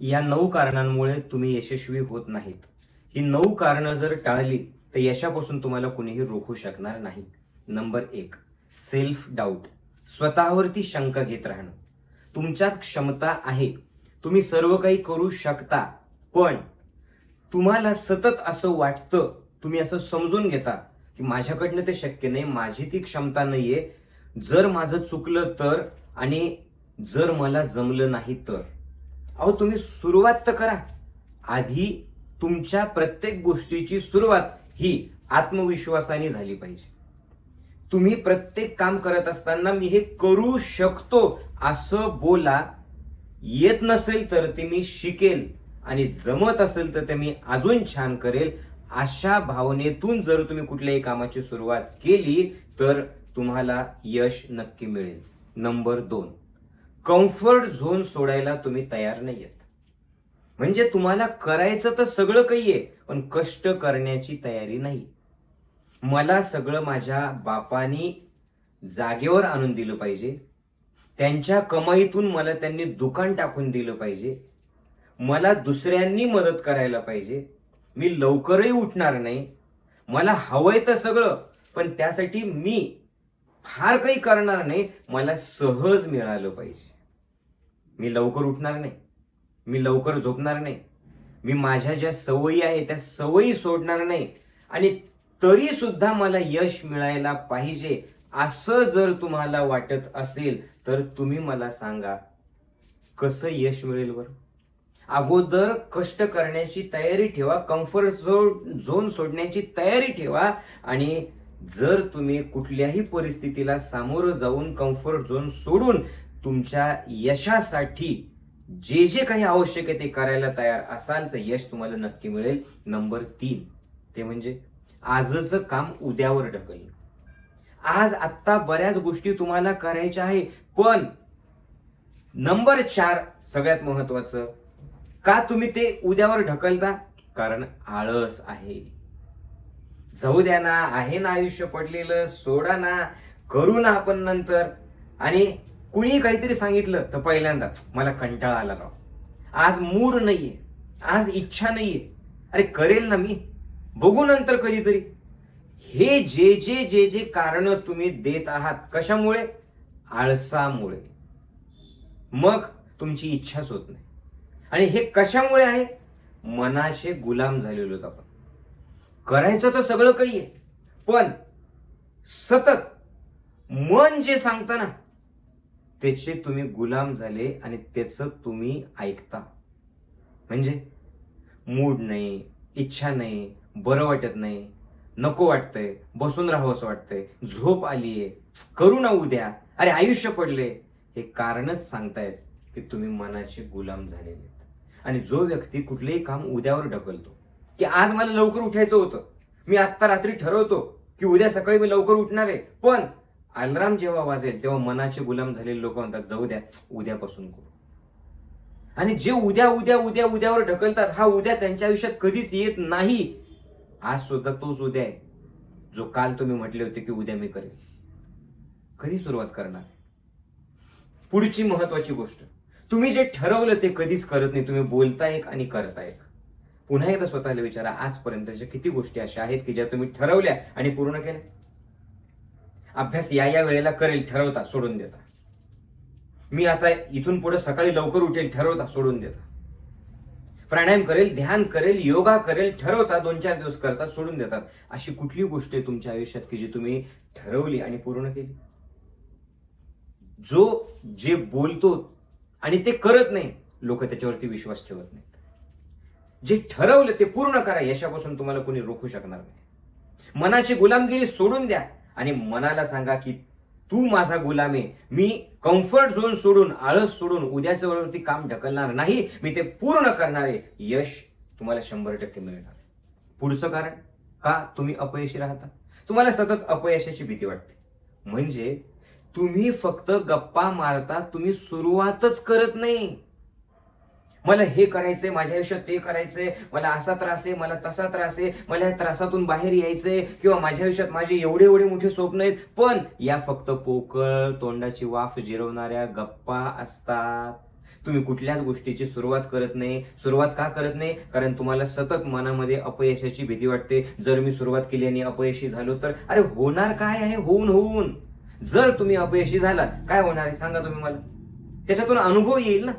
या नऊ कारणांमुळे तुम्ही यशस्वी होत नाहीत. ही नऊ कारणं जर टाळली तर यशापासून तुम्हाला कुणीही रोखू शकणार नाही. नंबर एक सेल्फ डाऊट स्वतःवरती शंका घेत राहणं. तुमच्यात क्षमता आहे. तुम्ही सर्व काही करू शकता पण तुम्हाला सतत असं वाटतं तुम्ही असं समजून घेता की माझ्याकडनं ते शक्य नाही माझी ती क्षमता नाहीये. जर माझं चुकलं तर आणि जर मला जमलं नाही तर. अहो तुम्ही सुरुवात तर करा. आधी तुमच्या प्रत्येक गोष्टीची सुरुवात ही आत्मविश्वासाने झाली पाहिजे. तुम्ही प्रत्येक काम करत असताना मी हे करू शकतो असं बोला. येत नसेल तर ते मी शिकेल आणि जमत असेल तर ते मी अजून छान करेल. अशा भावनेतून जर तुम्ही कुठल्याही कामाची सुरुवात केली तर तुम्हाला यश नक्की मिळेल. नंबर दोन. कम्फर्ट झोन सोडायला तुम्ही तयार नाही आहेत म्हणजे तुम्हाला करायचं तर सगळं काही आहे पण कष्ट करण्याची तयारी नाही. मला सगळं माझ्या बापानी जागेवर आणून दिलं पाहिजे. त्यांच्या कमाईतून मला त्यांनी दुकान टाकून दिलं पाहिजे. मला दुसऱ्यांनी मदत करायला पाहिजे. मी लवकरही उठणार नाही. मला हवंय तर सगळं पण त्यासाठी मी फार काही करणार नाही. मला सहज मिळालं पाहिजे. मी लवकर उठणार नाही. मी लवकर झोपणार नाही. मी माझ्या ज्या सवयी आहे त्या सवयी सोडणार नाही. आणि तरी सुद्धा मला यश मिळायला पाहिजे असं जर तुम्हाला वाटत असेल तर तुम्ही मला सांगा कसं यश मिळेल बरं? अगोदर कष्ट करण्याची तयारी ठेवा कम्फर्ट झोन झोन सोडण्याची तयारी ठेवा आणि जर तुम्ही कुठल्याही परिस्थितीला सामोरं जाऊन कम्फर्ट झोन सोडून तुमच्या यशासाठी जे जे काही आवश्यक आहे ते करायला तयार असाल तर यश तुम्हाला नक्की मिळेल. नंबर तीन ते म्हणजे आजचं काम उद्यावर ढकलणं. आज आत्ता बऱ्याच गोष्टी तुम्हाला करायच्या आहे पण नंबर चार सगळ्यात महत्वाचं का तुम्ही ते उद्यावर ढकलता? कारण आळस आहे. जाऊ द्या ना आहे ना आयुष्य पडलेलं सोडा ना करू ना आपण नंतर. आणि कुणी काहीतरी सांगितलं तर पहिल्यांदा मला कंटाळा आला राव. आज मूड नाहीये. आज इच्छा नाहीये. अरे करेल ना मी. बघू नंतर कधीतरी. हे जे जे जे जे कारण तुम्ही देत आहात कशामुळे? आळसामुळे. मग तुमची इच्छाच होत नाही. आणि हे कशामुळे आहे? मनाचे गुलाम झालेलो आहोत आपण. करायचं तर सगळं काही आहे. पण सतत मन जे सांगतं ना त्याचे तुम्ही गुलाम झाले आणि त्याचं तुम्ही ऐकता. म्हणजे? मूड नाही इच्छा नाही बरं वाटत नाही. नको वाटतंय बसून राहावं असं वाटतंय. झोप आलीये करू ना उद्या. अरे आयुष्य पडले. हे कारणच सांगतायत की तुम्ही मनाचे गुलाम झालेले आहेत. आणि जो व्यक्ती कुठलेही काम उद्यावर ढकलतो की आज मला लवकर उठायचं होतं मी आत्ता रात्री ठरवतो की उद्या सकाळी मी लवकर उठणार आहे पण अलार्म जेव्हा वाजेल तेव्हा मनाचे गुलाम झालेले लोक म्हणतात जाऊ द्या उद्यापासून करू. आणि जे उद्या उद्या उद्या उद्यावर ढकलतात हा उद्या त्यांच्या आयुष्यात कधीच येत नाही. आज सुद्धा तोच उद्या आहे जो काल तुम्ही म्हटले होते की उद्या मी करेन कधी सुरुवात करणार? पुढची महत्वाची गोष्ट तुम्ही जे ठरवलं ते कधीच करत नाही तुम्ही बोलता एक आणि करता एक. पुन्हा एकदा स्वतःला विचारा आजपर्यंतच्या किती गोष्टी अशा आहेत की ज्या तुम्ही ठरवल्या आणि पूर्ण केल्या? अभ्यास या या वेळेला करेल ठरवता सोडून देता. मी आता इथून पुढे सकाळी लवकर उठेल ठरवता सोडून देता. प्राणायाम करेल ध्यान करेल योगा करेल ठरवता दोन चार दिवस करतात सोडून देतात. अशी कुठली गोष्ट आहे तुमच्या आयुष्यात की जी तुम्ही ठरवली आणि पूर्ण केली? जो जे बोलतो आणि ते करत नाही लोक त्याच्यावरती विश्वास ठेवत नाहीत. जे ठरवलं ते पूर्ण करा यशापासून तुम्हाला कोणी रोखू शकणार नाही. मनाची गुलामगिरी सोडून द्या. आणि मनाला सांगा की तू माझा गुलाम. आहे मी कम्फर्ट झोन सोडून आळस सोडून उद्याच्यावरती काम ढकलणार नाही. मी ते पूर्ण करणार आहे. यश तुम्हाला शंभर टक्के मिळणार. पुढचं कारण? का तुम्ही अपयशी राहता? तुम्हाला सतत अपयशाची भीती वाटते. म्हणजे तुम्ही फक्त गप्पा मारता तुम्ही सुरुवातच करत नाही. मला हे करायचंय माझ्या आयुष्यात ते करायचंय मला असा त्रास आहे मला तसा त्रास आहे मला या त्रासातून बाहेर यायचंय किंवा माझ्या आयुष्यात माझे एवढे एवढे मोठे स्वप्न आहेत पण या फक्त पोकळ तोंडाची वाफ जिरवणाऱ्या गप्पा असतात. तुम्ही कुठल्याच गोष्टीची सुरुवात करत नाही. सुरुवात का करत नाही? कारण तुम्हाला सतत मनामध्ये अपयशाची भीती वाटते. जर मी सुरुवात केली आणि अपयशी झालो तर अरे होणार काय आहे? होऊन होऊन. जर तुम्ही अपयशी झाला काय होणार आहे? सांगा तुम्ही मला. त्याच्यातून अनुभव येईल ना.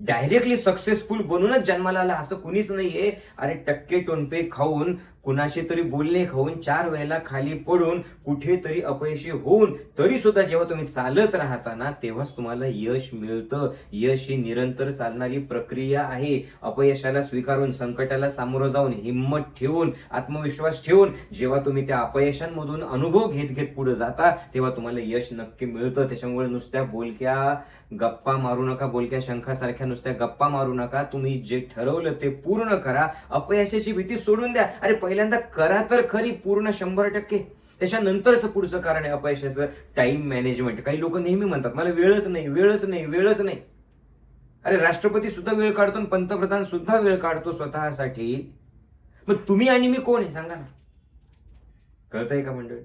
डायरेक्टली सक्सेसफुल बनूनच जन्माला आला असं कुणीच नाहीये. अरे टक्के टोनपे खाऊन कुणाशी तरी बोलणे खाऊन चार वेळेला खाली पडून कुठेतरी अपयशी होऊन तरी सुद्धा जेव्हा तुम्ही चालत राहता ना तेव्हाच तुम्हाला यश मिळतं. यश ही निरंतर चालणारी प्रक्रिया आहे. अपयशाला स्वीकारून संकटाला सामोरं जाऊन हिंमत ठेवून आत्मविश्वास ठेवून जेव्हा तुम्ही त्या अपयशांमधून अनुभव घेत घेत पुढे जाता तेव्हा तुम्हाला यश नक्की मिळतं. त्याच्यामुळे नुसत्या बोलक्या गप्पा मारू नका बोलक्या शंखासारख्या नुसत्या गप्पा मारू नका. तुम्ही जे ठरवलं ते पूर्ण करा. अपयशाची भीती सोडून द्या. अरे पहिल्यांदा करा तर खरी पूर्ण शंभर टक्के. त्याच्यानंतरच पुढचं कारण आहे अपयशाचं टाइम मॅनेजमेंट काही लोक नेहमी म्हणतात मला वेळच नाही वेळच नाही वेळच नाही. अरे राष्ट्रपती सुद्धा वेळ काढतो आणि पंतप्रधान सुद्धा वेळ काढतो स्वतःसाठी. मग तुम्ही आणि मी कोण आहे? सांगा ना. कळतंय का मंडळी?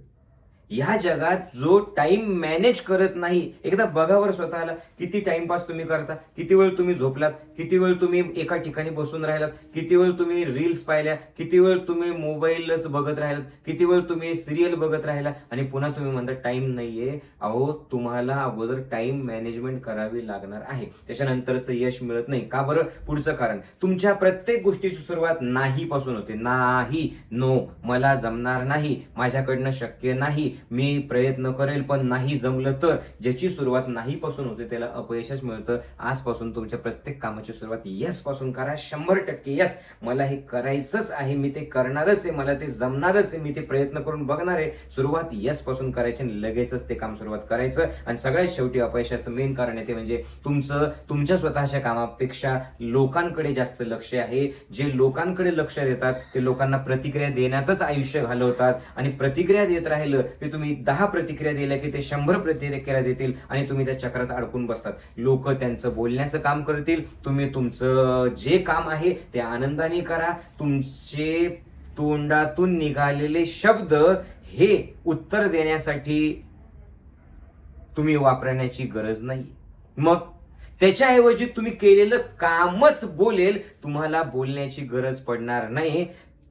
ह्या जगात जो टाइम मॅनेज करत नाही एकदा बघावर स्वतःला किती टाइमपास तुम्ही करता किती वेळ तुम्ही झोपलात किती वेळ तुम्ही एका ठिकाणी बसून राहिलात किती वेळ तुम्ही रील्स पाहिल्या किती वेळ तुम्ही मोबाईलच बघत राहिलात किती वेळ तुम्ही सिरियल बघत राहिला आणि पुन्हा तुम्ही म्हणता टाइम नाहीये. अहो तुम्हाला अगोदर टाइम मॅनेजमेंट करावी लागणार आहे. त्याच्यानंतरच यश मिळत नाही. का बरं? पुढचं कारण तुमच्या प्रत्येक गोष्टीची सुरुवात नाही पासून होते. नाही नो मला जमणार नाही. माझ्याकडनं शक्य नाही. मी प्रयत्न करेल पण नाही जमलं तर. ज्याची सुरुवात नाही पासून होते त्याला अपयशच मिळतं. आजपासून तुमच्या प्रत्येक कामाची सुरुवात यसपासून करा. शंभर टक्के यस मला हे करायचंच आहे. मी ते करणारच आहे. मला ते जमणारच आहे. मी ते प्रयत्न करून बघणार आहे. सुरुवात यसपासून करायची आणि लगेचच ते काम सुरुवात करायचं. आणि सगळ्यात शेवटी अपयशाचं मेन कारण आहे ते म्हणजे तुमचं तुमच्या स्वतःच्या कामापेक्षा लोकांकडे जास्त लक्ष आहे. जे लोकांकडे लक्ष देतात ते लोकांना प्रतिक्रिया देण्यातच आयुष्य घालवतात. आणि प्रतिक्रिया देत राहिलं की तुम्ही दहा प्रतिक्रिया दिल्या की ते शंभर प्रतिक्रिया देतील आणि तुम्ही त्या चक्रात अडकून बसतात. लोक त्यांचं बोलण्याचं काम करतील. तुम्ही तुमचं जे काम आहे ते आनंदाने करा. तुमचे तोंडातून निघालेले शब्द हे उत्तर देण्यासाठी तुम्ही वापरण्याची गरज नाही. मग त्याच्याऐवजी तुम्ही केलेलं कामच बोलेल. तुम्हाला बोलण्याची गरज पडणार नाही.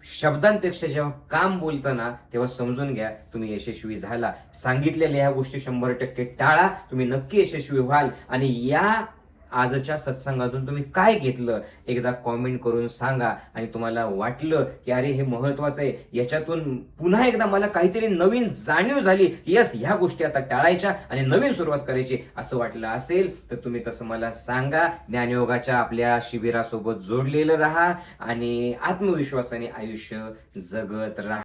शब्दांपेक्षा जेव्हा काम बोलताना तेव्हा समजून घ्या तुम्ही यशस्वी झाला. सांगितलेल्या ह्या गोष्टी शंभर टक्के टाळा तुम्ही नक्की यशस्वी व्हाल. आणि या आजच्या सत्संगातून तुम्ही काय घेतलं? एकदा कॉमेंट करून सांगा आणि तुम्हाला वाटलं की अरे हे महत्वाचं आहे. याच्यातून पुन्हा एकदा मला काहीतरी नवीन जाणीव झाली की यस ह्या गोष्टी आता टाळायच्या आणि नवीन सुरुवात करायची असं वाटलं असेल तर तुम्ही तसं मला सांगा. ज्ञानयोगाच्या आपल्या शिबिरासोबत जोडलेलं राहा आणि आत्मविश्वासाने आयुष्य जगत राहा.